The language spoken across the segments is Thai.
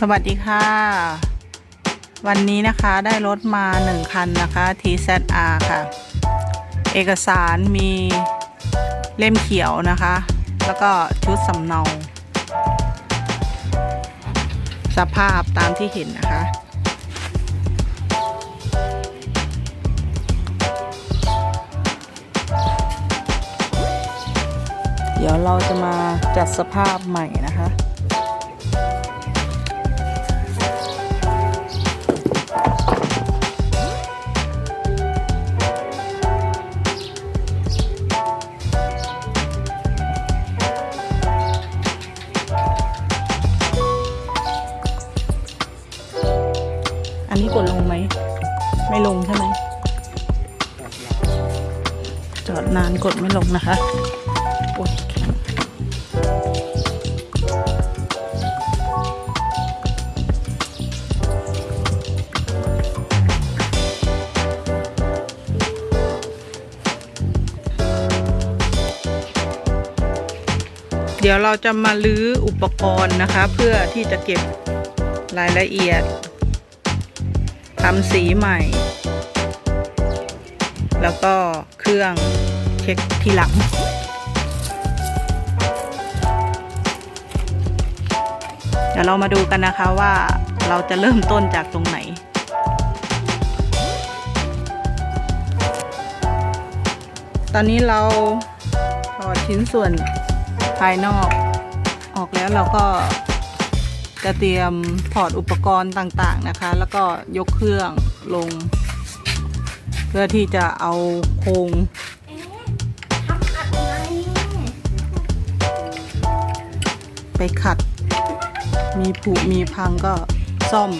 สวัสดีค่ะ วันนี้นะคะได้รถมาหนึ่งคันนะคะ TZR ค่ะ เอกสารมีเล่มเขียวนะคะ แล้วก็ชุดสำเนา สภาพตามที่เห็นนะคะ เดี๋ยวเราจะมาจัดสภาพใหม่นะคะ จอดนานกดไม่ลงนะคะโอ๊ยแข็งเดี๋ยวเราจะมาลื้ออุปกรณ์นะคะ เพื่อที่จะเก็บรายละเอียดทำสีใหม่ แล้วก็ รื่องเช็คทีหลัง เดี๋ยวเรามาดูกันนะคะว่าเราจะเริ่มต้นจากตรงไหนตอนนี้เราถอดชิ้นส่วนภายนอกออกแล้วเราก็จะเตรียมถอดอุปกรณ์ต่างๆนะคะ แล้วก็ยกเครื่องลง พื่อที่จะเอาโครงไปขัด มีผุมีพังก็ซ่อม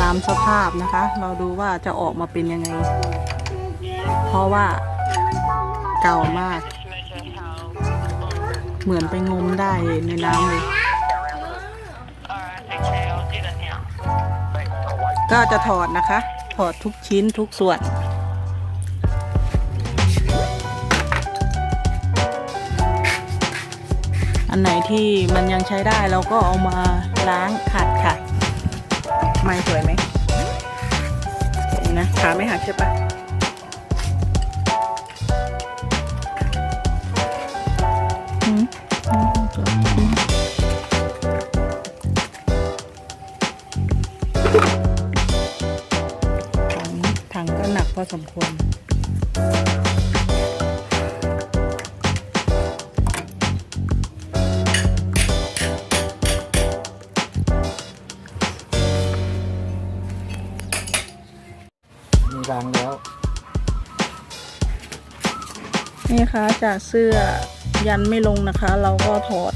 ตามสภาพนะคะ เราดูว่าจะออกมาเป็นยังไง เพราะว่าเก่ามาก เหมือนไปงมได้ในน้ำเลยก็จะถอดนะคะ ถอดทุกชิ้นทุกส่วน อันไหนที่มันยังใช้ได้เราก็เอามาล้างขัดค่ะ ไม่สวยไหมเห็นนะขาไม่หักใช่ปะ เสื้อยันไม่ลงนะคะ เราก็ถอด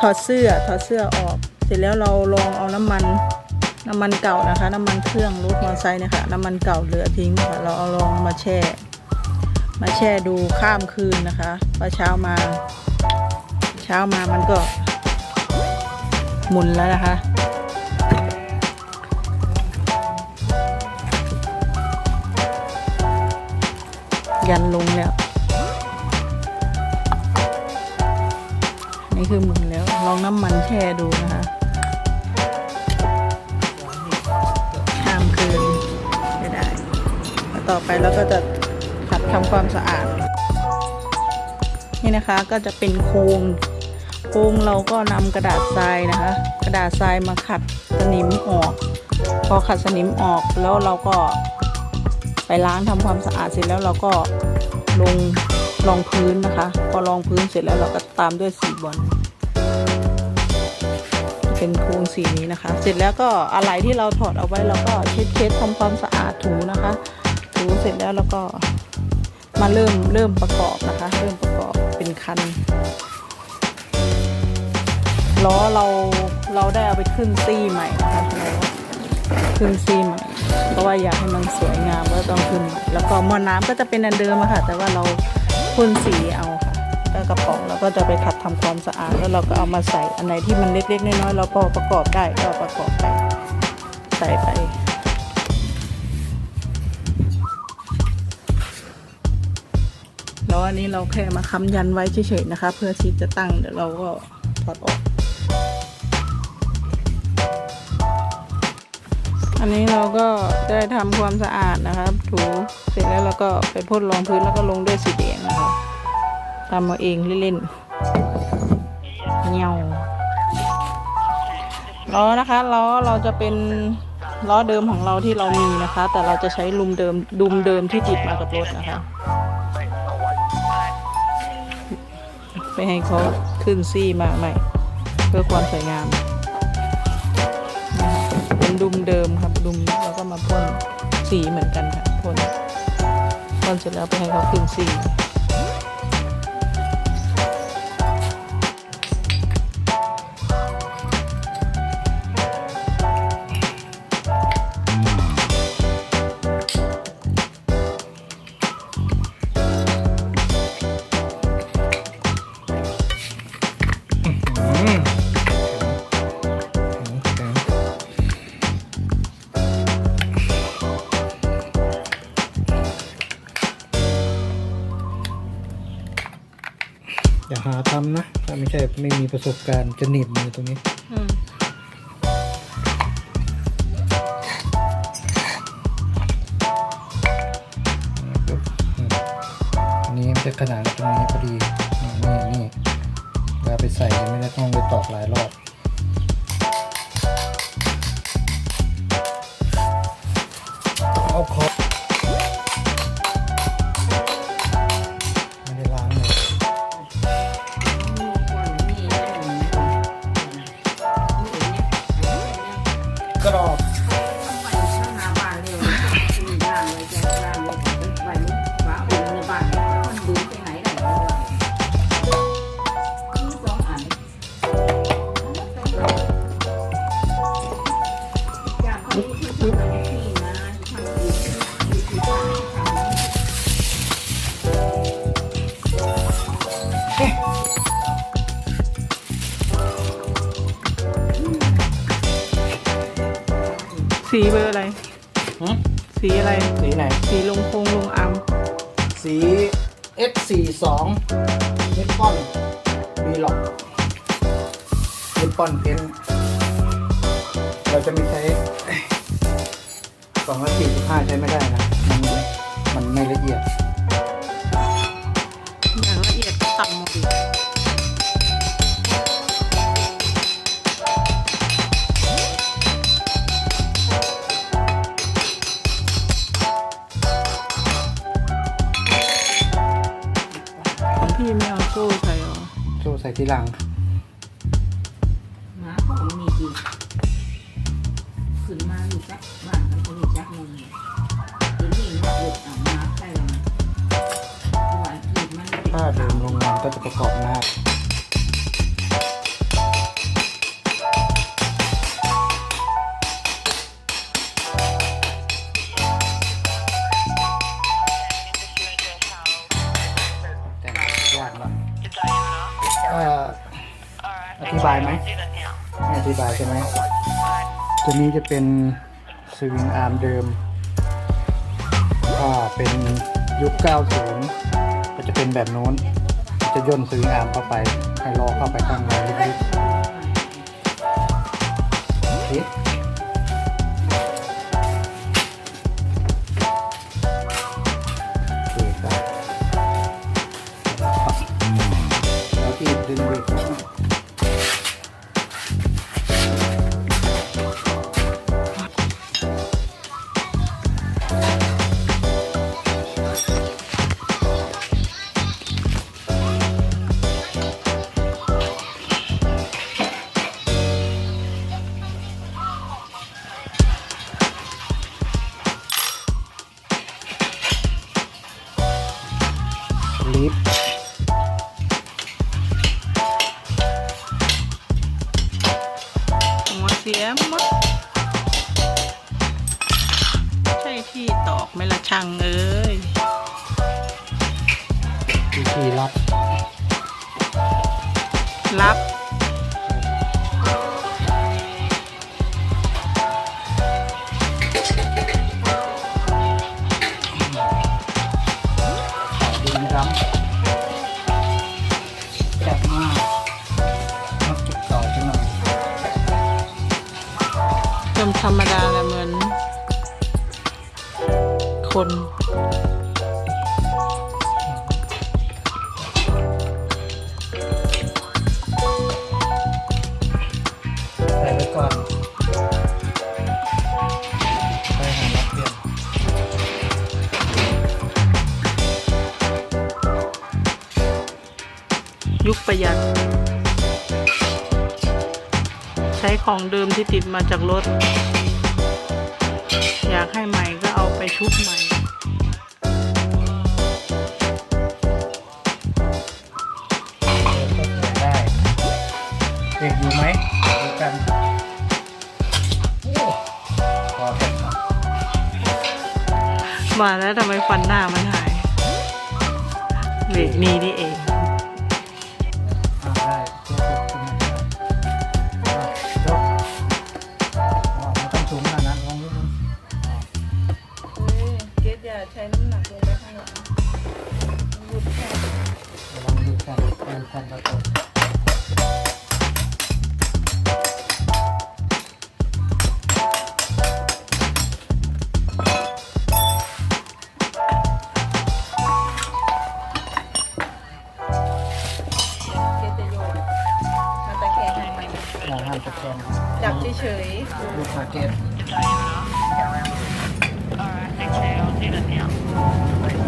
ถอดเสื้อถอดเสื้อออก เสร็จแล้วเราลองเอาน้ำมันน้ำมันเก่านะคะ น้ำมันเครื่องรถมอเตอร์ไซค์เนี่ยค่ะน้ำมันเก่าเหลือทิ้งค่ะเราเอาลองมาแช่ มาแช่ดูข้ามคืนนะคะพอเช้ามา เช้ามามันก็หมุนแล้วนะคะ ยันลงแล้ว นี่คือหมุนแล้ว ลองน้ำมันแช่ดูนะคะข้ามคืนไม่ได้แล้วต่อไปเราก็จะขัดทำความสะอาด นี่นะคะก็จะเป็นโครงโครงเราก็นำกระดาษทรายนะคะ กระดาษทรายมาขัดสนิมออก พอขัดสนิมออกแล้วเราก็ ไปล้างทำความสะอาดเสร็จแล้วเราก็ลงรองพื้นนะคะ พอรองพื้นเสร็จแล้วเราก็ตามด้วยสีบอลเป็นโครงสีนี้นะคะ เสร็จแล้วก็อะไรที่เราถอดเอาไว้เราก็เช็ดเช็ดทำความสะอาดถูนะคะ ถูเสร็จแล้วเราก็มาเริ่มเริ่มประกอบนะคะ เริ่มประกอบเป็นคันล้อเราเราได้เอาไปขึ้นซี่ใหม่นะคะล้อขึ้นซีใหม่ เพราะว่าอยากให้มันสวยงามก็ต้องขึ้นใหม่แล้วก็มอน้ำก็จะเป็นอันเดิมอะค่ะ แต่ว่าเราพ่นสีเอาค่ะแล้วกระป๋องเราก็จะไปขัดทำความสะอาด แล้วเราก็เอามาใส่อันไหนที่มันเล็กๆน้อยๆเราก็ประกอบได้ก็ประกอบไปใส่ไปแล้วอันนี้เราแค่มาค้ำยันไว้เฉยๆนะคะ เพื่อที่จะตั้งเดี๋ยวเราก็ถอดออก อันนี้เราก็ได้ทำความสะอาดนะครับ ถูเสร็จแล้วเราก็ไปพ่นรองพื้นแล้วก็ลงด้วยสีแดงนะครับทำมาเองเล่นๆเงาล้อนะคะล้อเราจะเป็นล้อเดิมของเราที่เรามีนะคะ แต่เราจะใช้ลุมเดิมดุมเดิมที่ติดมากับรถนะคะไม่ให้เขาขึ้นซี่มากใหม่ เพื่อความสวยงาม เดิมครับดุมแล้วก็มาพ่นสีเหมือนกันค่ะพ่นพ่นเสร็จแล้วไปให้เขาขึ้นสี ทำนะถ้าไม่ใช่ไม่มีประสบการณ์จะหนีบมือตรงนี้อืมปึ๊บอืมอันนี้มันจะขนาดตรงนี้พอดี สีเบอร์อะไรหืมสีอะไร สีไหน สีลงโคงลงอัมสี F42 นิปปอนบีล็อกนิปปอนเพนเราจะไม่ใช้สองร้อยสี่สิบห้าใช้ไม่ได้นะ มันมันไม่ละเอียด ที่หลังหมาของมีจริงขึ้นมาอยู่จักบ้านมันก็อยู่จักมึงเดี๋ยวนี้มันหลุดออกมาใช่ไหมหวานขีดมันถ้าเดิมโรงงานก็จะประกอบหน้า ตัวนี้จะเป็นสวิงอาร์มเดิมถ้าเป็นยุค 90 ก็จะเป็นแบบโน้น จะย่นสวิงอาร์มเข้าไป ให้ล้อเข้าไปข้างในลึกๆ ดมาจากรถ อยากให้ใหม่ก็เอาไปชุบใหม่เด็กอยู่ไหมดูกันมาแล้วทำไมฟันหน้ามันหายเบรกนี้นี่เอง Diana. Alright, actually, I'll do that now.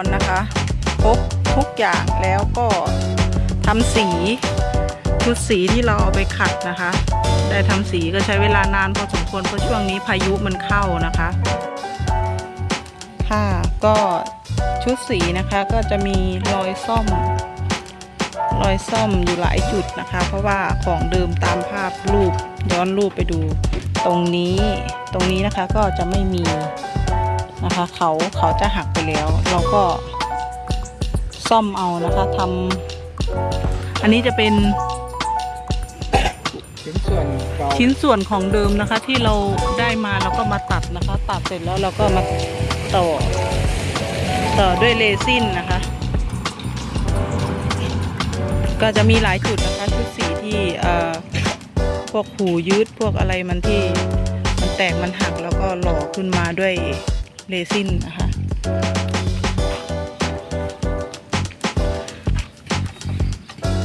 รนะคะครบทุกอย่างแล้วก็ทำสีชุดสีที่เราเอาไปขัดนะคะ ได้ทำสีก็ใช้เวลานานพอสมควรเพราะช่วงนี้พายุมันเข้านะคะ ค่ะก็ชุดสีนะคะก็จะมีรอยซ่อม รอยซ่อมอยู่หลายจุดนะคะ เพราะว่าของเดิมตามภาพรูปย้อนรูปไปดู ตรงนี้ตรงนี้นะคะก็จะไม่มีนะคะ เขาเขาจะหัก แล้ว เราก็ซ่อมเอานะคะทำอันนี้จะเป็นชิ้นส่วนเก่าชิ้นส่วนของเดิมนะคะ ที่เราได้มาเราก็มาตัดนะคะ ตัดเสร็จแล้วเราก็มาต่อ ต่อด้วยเรซินนะคะ ก็จะมีหลายจุดนะคะชุดสีที่เอ่อพวกหูยืดพวกอะไรมันที่มันแตกมันหักแล้วก็หล่อขึ้นมาด้วยเรซินนะคะ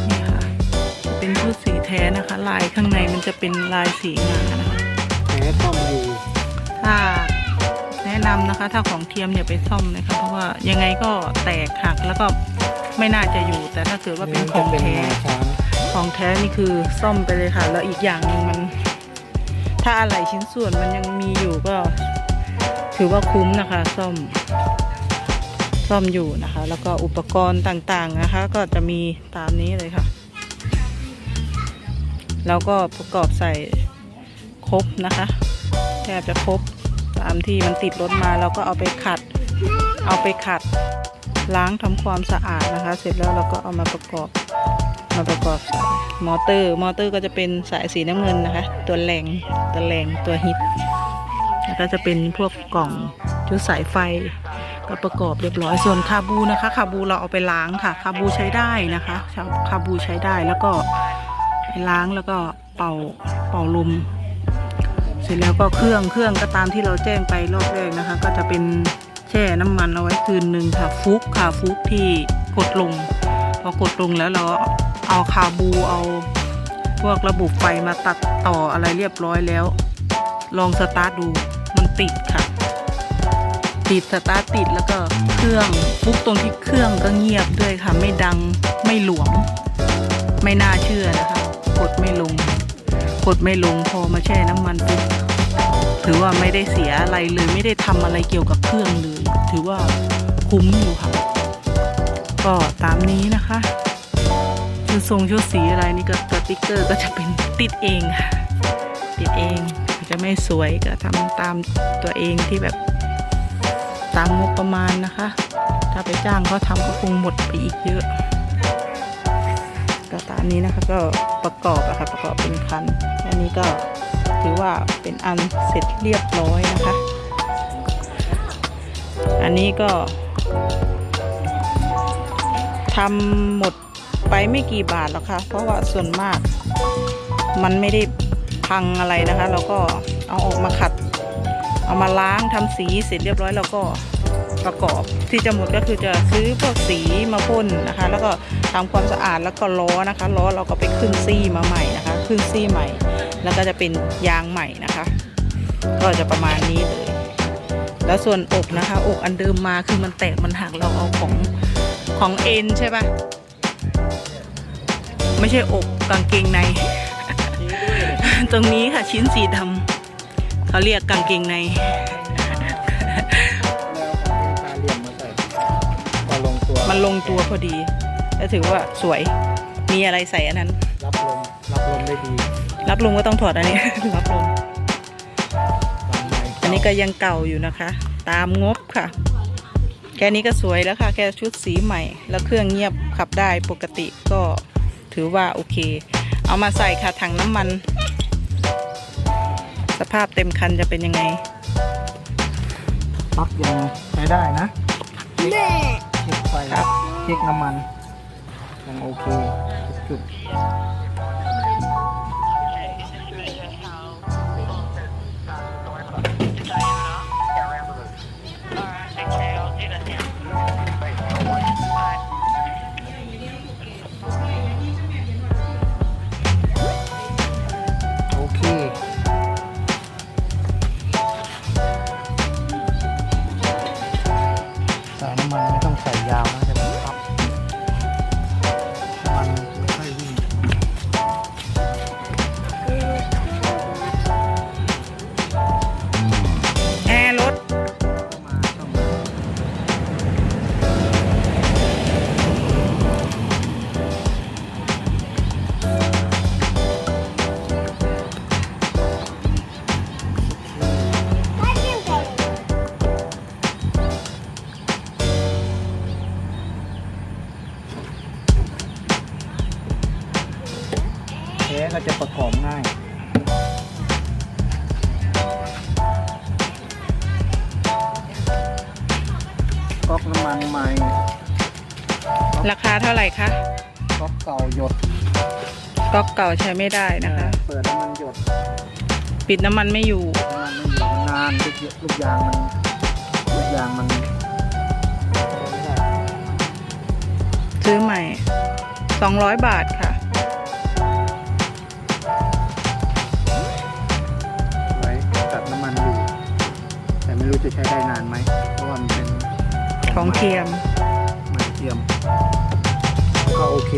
นี่ค่ะ เป็นชุดสีแท้นะคะ ลายข้างในมันจะเป็นลายสีงานะคะ แผลซ่อมอยู่ถ้าแนะนำนะคะ ถ้าของเทียมอย่าไปซ่อมเลยค่ะเพราะว่ายังไงก็แตกหักแล้วก็ไม่น่าจะอยู่ แต่ถ้าเกิดว่าเป็นของเป็นแท้งาช้างของแท้นี่คือซ่อมไปเลยค่ะ แล้วอีกอย่างหนึ่งมัน ถ้าอะไหล่ชิ้นส่วนมันยังมีอยู่ก็ ถือว่าคุ้มนะคะ ซ่อม ซ่อมอยู่นะคะ แล้วก็อุปกรณ์ต่างๆนะคะ ก็จะมีตามนี้เลยค่ะ แล้วก็ประกอบใส่ครบนะคะแทบจะครบตามที่มันติดรถมาเราก็เอาไปขัด เอาไปขัด ล้างทำความสะอาดนะคะ เสร็จแล้วเราก็เอามาประกอบมาประกอบมอเตอร์ มอเตอร์ก็จะเป็นสายสีน้ำเงินนะคะ ตัวแรงตัวแรงตัวฮิต ก็จะเป็นพวกกล่องชุดสายไฟก็ประกอบเรียบร้อยส่วนคาบูนะคะคาบูเราเอาไปล้างค่ะคาบูใช้ได้นะคะคาบูใช้ได้แล้วก็ไปล้างแล้วก็เป่าเป่าลมเสร็จแล้วก็เครื่องเครื่องก็ตามที่เราแจ้งไปรอบแรกนะคะ ก็จะเป็นแช่น้ำมันเอาไว้คืนหนึ่งค่ะ ฟุกค่ะฟุกที่กดลงพอกดลงแล้วเราเอาคาบูเอาพวกระบบไฟมาตัดต่ออะไรเรียบร้อยแล้ว ลองสตาร์ทดู ติดค่ะ ติดสตาร์ทติดแล้วก็เครื่องฟุกตรงที่เครื่องก็เงียบด้วยค่ะ ไม่ดังไม่หลวม ไม่น่าเชื่อนะคะ กดไม่ลง กดไม่ลงพอมาแช่น้ำมันปุ๊บถือว่าไม่ได้เสียอะไรเลยไม่ได้ทำอะไรเกี่ยวกับเครื่องเลย ถือว่าคุ้มอยู่ค่ะ ก็ตามนี้นะคะชุดทรงชุดสีอะไรนี่ก็สติกเกอร์ก็จะเป็นติดเองค่ะติดเอง จะไม่สวยก็ทำตามตัวเองที่แบบตามงบประมาณนะคะ ถ้าไปจ้างเขาทำก็คงหมดไปอีกเยอะก็ตามนี้นะคะก็ประกอบอะค่ะประกอบเป็นคันอันนี้ก็ถือว่าเป็นอันเสร็จเรียบร้อยนะคะ อันนี้ก็ทำหมดไปไม่กี่บาทหรอกค่ะเพราะว่าส่วนมากมันไม่ได้ พังอะไรนะคะ เราก็เอาออกมาขัด เอามาล้างทำสีเสร็จเรียบร้อยแล้วก็ประกอบที่จะหมดก็คือจะซื้อพวกสีมาพ่นนะคะ แล้วก็ทำความสะอาดแล้วก็ล้อนะคะล้อเราก็ไปขึ้นซี่มาใหม่นะคะขึ้นซี่ใหม่ แล้วก็จะเป็นยางใหม่นะคะ ก็จะประมาณนี้เลยแล้วส่วนอกนะคะ อกอันเดิมมาคือมันแตกมันหักเราเอาของของเอ็นใช่ปะไม่ใช่อกกางเกงใน ตรงนี้ค่ะชิ้นสีดำเขาเรียกกางเกงในแล้วของตาเหลี่ยมมาใส่พอลงตัวมันลงตัวพอดีและถือว่าสวยมีอะไรใส่อันนั้น รับลม รับลมได้ดี รับลมก็ต้องถอดอันนี้ รับลมบางใบอันนี้ก็ยังเก่าอยู่นะคะ ตามงบค่ะ แค่นี้ก็สวยแล้วค่ะ แค่ชุดสีใหม่ แล้วเครื่องเงียบขับได้ปกติก็ถือว่าโอเค เอามาใส่ค่ะถังน้ำมัน สภาพเต็มคันจะเป็นยังไงปลั๊กยังใช้ได้นะเช็คไฟครับเช็คน้ำมันยังโอเคจุด เก่าใช้ไม่ได้นะคะ เปิดแล้วมันหยดปิดน้ำมันไม่อยู่มันไม่อยู่นานลูกยลูกยางมันลูกยางมันไม่ได้ซื้อใหม่ 200 บาทค่ะไว้ตัดน้ำมันอยู่ แต่ไม่รู้จะใช้ได้นานไหม เพราะว่ามันเป็นของเทียม ไม้เทียม ก็โอเค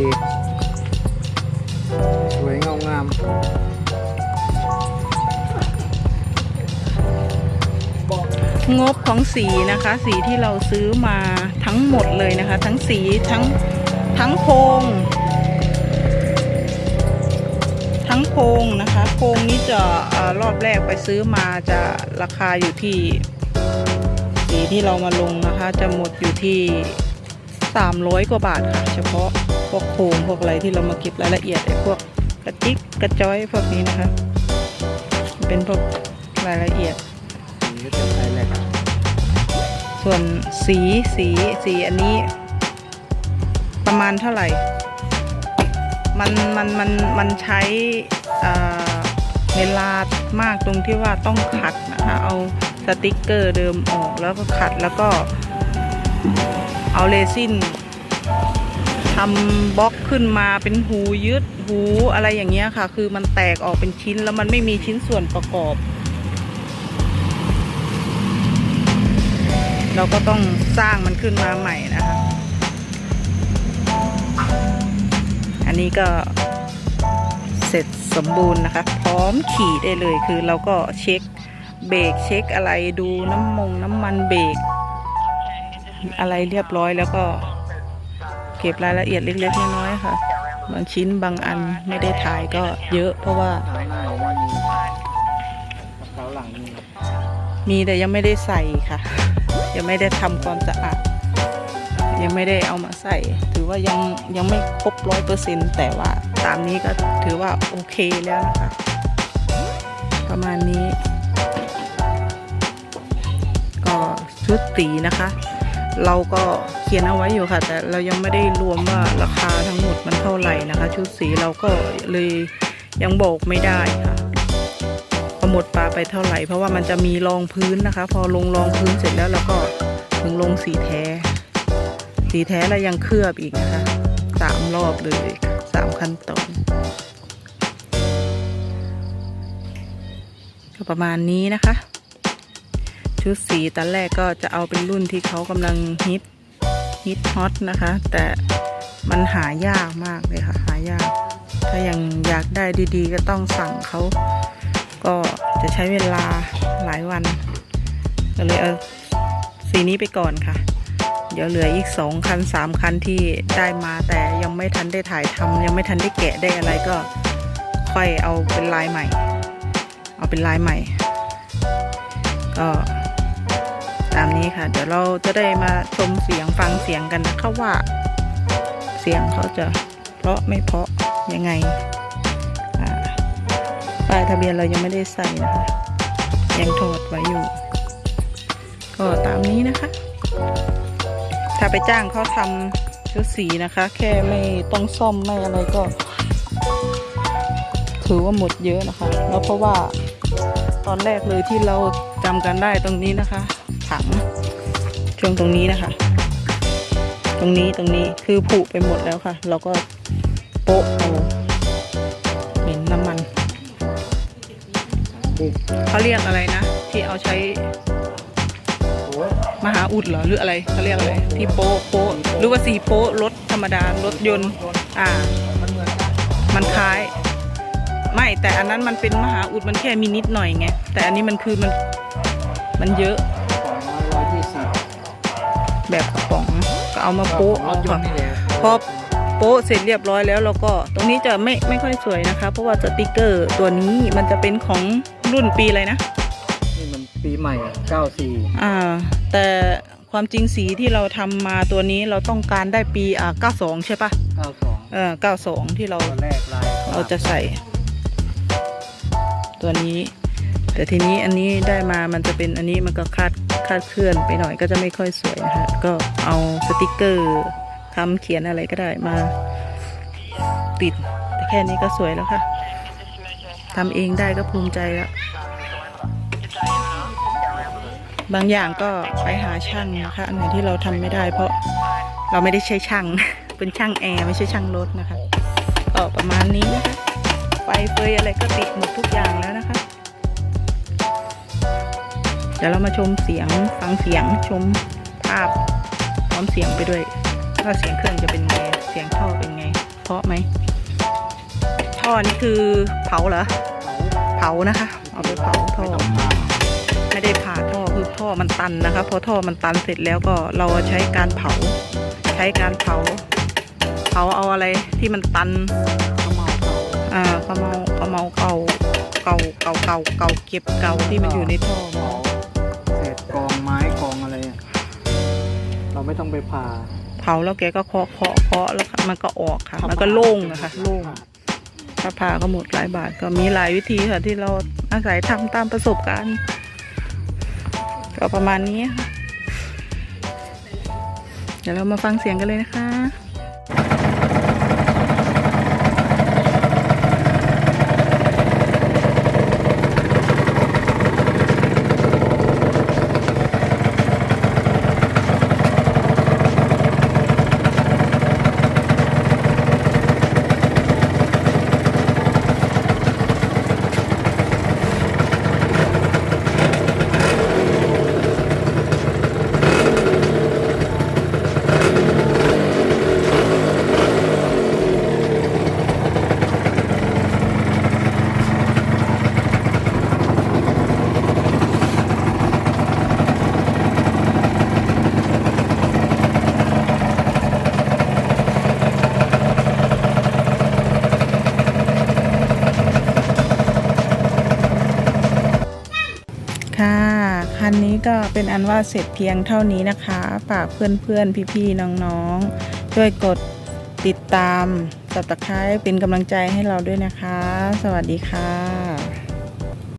สวยงางามงบของสีนะคะ สีที่เราซื้อมาทั้งหมดเลยนะคะ ทั้งสีทั้งทั้งโครงทั้งโครงนะคะโครงนี้จะออรอบแรกไปซื้อมาจะราคาอยู่ที่ สีที่เรามาลงนะคะ จะหมดอยู่ที่ 300 กว่าบาทค่ะเฉพาะ พวกโครงพวกอะไรที่เรามาเก็บรายละเอียดไอ้พวกกระจิกกระจ้อยพวกนี้นะคะ เป็นพวกรายละเอียดนี่ก็จะใช้แหลกส่วนสีสีสีอันนี้ ประมาณเท่าไหร่ มันมันมันมันใช้เอ่อเวลามากตรงที่ว่าต้องขัดนะคะเอาสติกเกอร์เดิมออกแล้วก็ขัดแล้วก็เอาเรซิน ทำบล็อกขึ้นมาเป็นหูยึดหูอะไรอย่างเงี้ยค่ะ คือมันแตกออกเป็นชิ้นแล้วมันไม่มีชิ้นส่วนประกอบ เราก็ต้องสร้างมันขึ้นมาใหม่นะคะ อันนี้ก็เสร็จสมบูรณ์นะคะ พร้อมขี่ได้เลยคือเราก็เช็คเบรกเช็คอะไรดูน้ำมงน้ำมันเบรกอะไรเรียบร้อยแล้วก็ เก็บรายละเอียดเล็กๆน้อยๆค่ะ บางชิ้นบางอันไม่ได้ถ่ายก็เยอะเพราะว่า มีแต่ยังไม่ได้ใส่ค่ะ ยังไม่ได้ทำความสะอาดยังไม่ได้เอามาใส่ ถือว่ายังยังไม่ครบร้อยเปอร์เซ็นแต่ว่าตามนี้ก็ถือว่าโอเคแล้วนะคะ ประมาณนี้ ก็ชุดตีนะคะ เราก็ ขียนเอาไว้อยู่ค่ะ แต่เรายังไม่ได้รวมว่าราคาทั้งหมดมันเท่าไหร่นะคะ ชุดสีเราก็เลยยังบอกไม่ได้ค่ะพอหมดปลาไปเท่าไหร่ เพราะว่ามันจะมีรองพื้นนะคะ พอลงรองพื้นเสร็จแล้วเราก็ถึงลงสีแท้ สีแท้แล้วยังเคลือบอีกนะคะสามรอบเลยสามขั้นตอนก็ประมาณนี้นะคะ ชุดสีตอนแรกก็จะเอาเป็นรุ่นที่เขากำลังฮิต ฮิตฮอตนะคะ แต่มันหายากมากเลยค่ะ หายาก ถ้ายังอยากได้ดีๆ ก็ต้องสั่งเขาก็จะใช้เวลาหลายวันก็เลยเอาสีนี้ไปก่อนค่ะ เดี๋ยวเหลืออีกสองคันสามคันที่ได้มาแต่ยังไม่ทันได้ถ่ายทำยังไม่ทันได้แกะได้อะไรก็ค่อยเอาเป็นลายใหม่ เอาเป็นลายใหม่ ก็ ตามนี้ค่ะ เดี๋ยวเราจะได้มาชมเสียงฟังเสียงกันนะคะว่า เสียงเขาจะเพราะไม่เพราะยังไงป้ายทะเบียนเรายังไม่ได้ใส่นะคะยังโทษไว้อยู่ ก็ตามนี้นะคะ ถ้าไปจ้างเขาทำชุดสีนะคะ แค่ไม่ต้องซ่อมไม่อะไรก็ ถือว่าหมดเยอะนะคะ แล้วเพราะว่าตอนแรกเลยที่เราจำกันได้ตรงนี้นะคะ ถัง ช่วงตรงนี้นะคะ ตรงนี้ตรงนี้คือผุไปหมดแล้วค่ะ เราก็โปะเอาเหม็นน้ำมัน เขาเรียกอะไรนะ ที่เอาใช้มหาอุดเหรอหรืออะไรเขาเรียกอะไรที่โป๊ะโป๊ะหรือว่าสีโป๊ะรถธรรมดารถยนต์อ่า มันคล้าย ไม่แต่อันนั้นมันเป็นมหาอุดมันแค่มีนิดหน่อยไงแต่อันนี้มันคือมันมันเยอะ แบบกระป๋องก็เอามาโป๊ะรเอาถยนค่ะต์นี่แหละพอโป๊ะเสร็จเรียบร้อยแล้วเราก็ตรงนี้จะไม่ไม่ค่อยสวยนะคะ เพราะว่าสติกเกอร์ตัวนี้มันจะเป็นของรุ่นปีอะไรนะนี่มันปีใหม่เก้าสี่อ่า แต่ความจริงสีที่เราทำมาตัวนี้เราต้องการได้ปีอ่า92 ใช่ปะเก้าสองเออ92 ที่เราตัวแรกลายเราจะใส่ ตัวนี้ แต่ทีนี้อันนี้ได้มามันจะเป็นอันนี้มันก็คาด คลาดเคลื่อนไปหน่อยก็จะไม่ค่อยสวยนะคะก็เอาสติกเกอร์คำเขียนอะไรก็ได้มาติด แต่แค่นี้ก็สวยแล้วค่ะทำเองได้ก็ภูมิใจแล้ว บางอย่างก็ไปหาช่างนะคะอันไหนที่เราทำไม่ได้ เพราะเราไม่ได้ใช้ช่าง เป็นช่างแอร์ไม่ใช่ช่างรถนะคะก็ประมาณนี้นะคะไฟเฟยอะไรก็ติดหมดทุกอย่างแล้วนะคะ เดี๋ยวเรามาชมเสียงฟังเสียงชมภาพพร้อมเสียงไปด้วยว่าเสียงเครื่องจะเป็นไงเสียงท่อเป็นไง เพราะไหมท่อนี่คือเผาเหรอเผานะคะ เอาไปเผาท่อไม่ได้ผ่าท่อคือท่อมันตันนะคะพอท่อมันตันเสร็จแล้วก็เราใช้การเผา ใช้การเผา เผาเอาอะไรที่มันตันเขาเมาเก่าอ่าขมเมาขมเมาเก่าเก่าเก่าเก่าเก่าเก็บเก่าที่มันอยู่ในท่อ ไม่ต้องไปผ่าเผาแล้วแกก็เคาะเคาะเคาะแล้วค่ะมันก็ออกค่ะ มันก็โล่งนะคะโล่งถ้าผ่าก็หมดหลายบาทก็มีหลายวิธีค่ะ ที่เราอาศัยทำตามประสบการณ์ก็ประมาณนี้ค่ะเดี๋ยวเรามาฟังเสียงกันเลยนะคะค่ะ คันนี้ก็เป็นอันว่าเสร็จเพียงเท่านี้นะคะฝากเพื่อนๆ พี่ๆ น้องๆ ช่วยกดติดตามสับตะไคร้เป็นกำลังใจให้เราด้วยนะคะ สวัสดีค่ะ